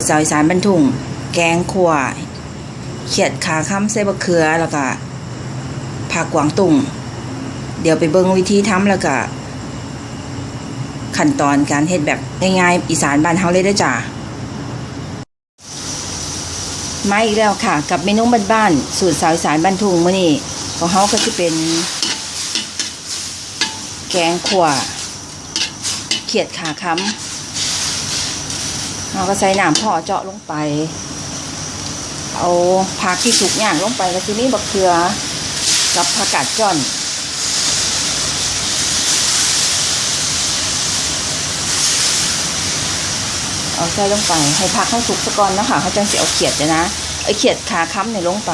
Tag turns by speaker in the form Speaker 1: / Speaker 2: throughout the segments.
Speaker 1: สาวอีสานบรรทุงแกงขั่วเขียดขาค้ำใส่บะเขือแล้วก็ผักกวางตุ้งเดี๋ยวไปเบิ่งวิธีทำแล้วก็ขั้นตอนการเฮ็ดแบบง่ายๆ อีสานบ้านเฮาเลยด้จ้ามาอีกแล้วค่ะ กับเมนูบ้านๆสูตรสาวอีสานบ้านทุ่งมื้อนี้ของเฮาก็สิเป็น แกงขั่วเขียดขาค้ำ เราก็ใส่น้ำพอเจาะลงไป เอาผักที่สุกย่างลงไปแล้วทีนี้บักเขือกับผักกาดจ้อนเอาใส่ลงไปให้ผักเข้าสุกซะก่อนนะคะเขาจังสิเอาเขียดเลยนะไอเขียดขาค้ำเนี่ยลงไป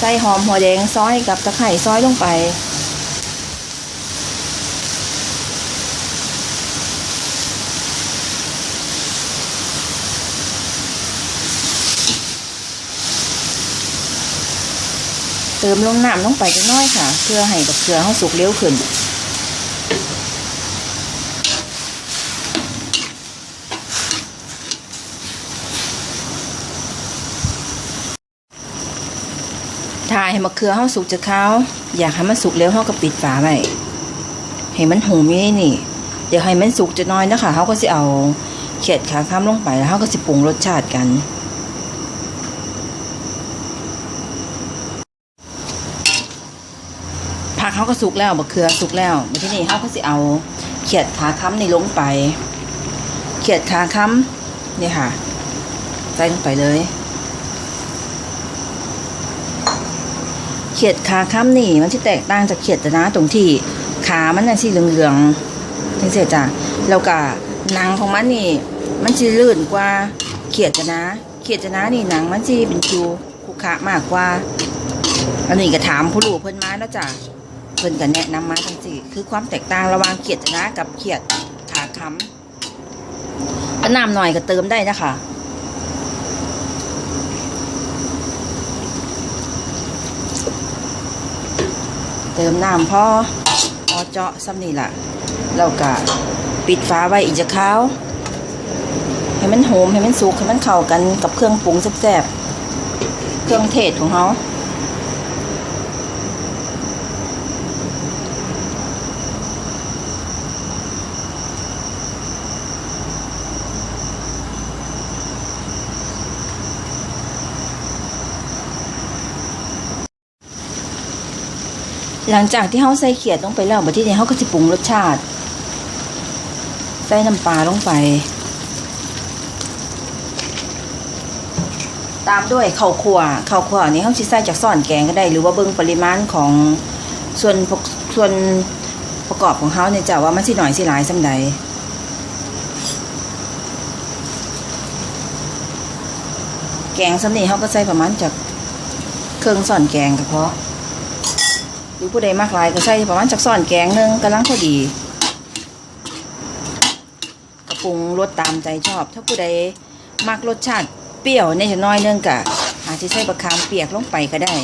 Speaker 1: ใส่หอมหัวแดงซอยกับตะไคร่ซอยลงไปเติมลงน้ำลงไปจักน้อยค่ะ เพื่อให้กับเกลือเขาสุกเร็วขึ้น ถ้าให้มะเขือเฮาสุกจะเข้าอยากให้มันสุกเร็วเฮาก็ปิดฝาไว้ให้มันหูมีนี่เดี๋ยวให้มันสุกจะน้อยนะคะเฮาก็สิเอาเขียดขาข้ามลงไปแล้วเฮาก็สิปรุงรสชาติกันผักเขาก็สุกแล้วมะเขือสุกแล้วมาที่นี่เขาก็สิเอาเขียดขาค้ำนี่ลงไป เขียดขาค้ำนี่ค่ะใส่ลงไปเลย เขียดขาค้ำนี่ มันที่แตกต่างจากเขียดนะตรงที่ขามันน่ะสีเหลืองๆทั้งเสียจ้ะแล้วก็หนังของมันนี่ มันจะลื่นกว่าเขียดจะนะเขียดจะนะนี่หนังมันจะเป็นจูคุกคะมากกว่าอันนี้ก็ถามผู้รู้เพิ่นมาแล้วจ้ะเพิ่นก็แนะนำมาทั้งสี่คือความแตกต่างระหว่างเขียดจะนะกับเขียดขาค้ำน้ำหน่อยก็เติมได้นะคะ เติมน้ำพอพอเจาะซ้ำนี่แหละแล้วก็ปิดฝาไว้อีกจะข้าวให้มันหอมให้มันสุกให้มันเข้ากันกับเครื่องปรุงแซ่บๆเครื่องเทศของเขา หลังจากที่เขาใส่เขียดลงไปแล้วบัดทีนี้เขาก็จะปรุงรสชาติ ใส่น้ำปลาลงไป ตามด้วยข้าวคั่วข้าวคั่วนี้เขาสิใส่จากซ่อนแกงก็ได้ หรือว่าเบิ่งปริมาณของส่วนส่วนประกอบของเขาเนี่ยจะว่ามันสิหน่อยสิหลายสำใดแกงสำนี้เขาก็ใส่ประมาณจากเครื่องซ่อนแกงก็พอ หรือผู้ใดมากหลายก็ใส่ประมาณจากซ่อนแกงหนึงกำลังพอดีกระปรุงรสตามใจชอบ ถ้าผู้ใดมักรสชาติเปรี้ยวในจะน้อยนึงกะอาจจะใส่บะขามเปียกลงไปก็ได้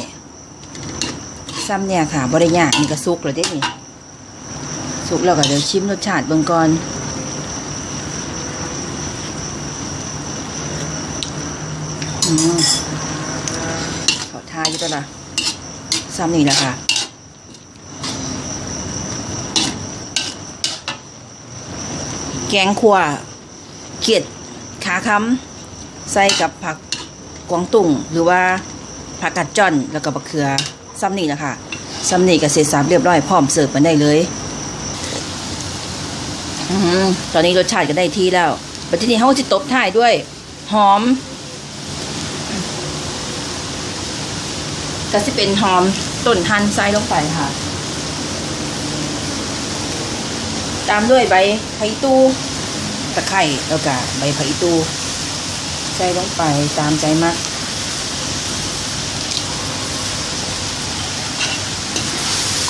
Speaker 1: ซ้ำเนี่ยค่ะบริยากนี่ก็สุกแล้วเด้นี่สุกแล้วก็เดี๋ยวชิมรสชาติเบิ่งก่อนอืมขอทายอยู่ตัวละซ้ำนี่แหละค่ะ แกงขั่วเขียดขาค้ำใส่กับผักกวางตุ้งหรือว่าผักกัดจ้อนแล้วก็บะเขือซ้ำนี่แหละค่ะซ้ำนี่ก็เสร็จสรรพเรียบร้อยพร้อมเสิร์ฟมันได้เลยอือหือตอนนี้รสชาติก็ได้ที่แล้วบัดทีนี้เขาจะตบท้ายด้วย หอม ก็จะเป็นหอมต้นทันไส้ลงไปค่ะ ตามด้วยใบไผ่ตูตะไคร่แล้วก็ใบไผ่ตูใส่ลงไปตามใจมัก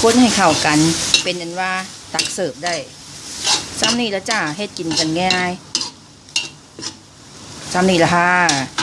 Speaker 1: ค้นให้เข้ากันเป็นนันว่าตักเสิร์ฟได้ซ้ำนี่ล้วจ้าเฮ็ดกินกันง่ายจำนี่ละค่ะ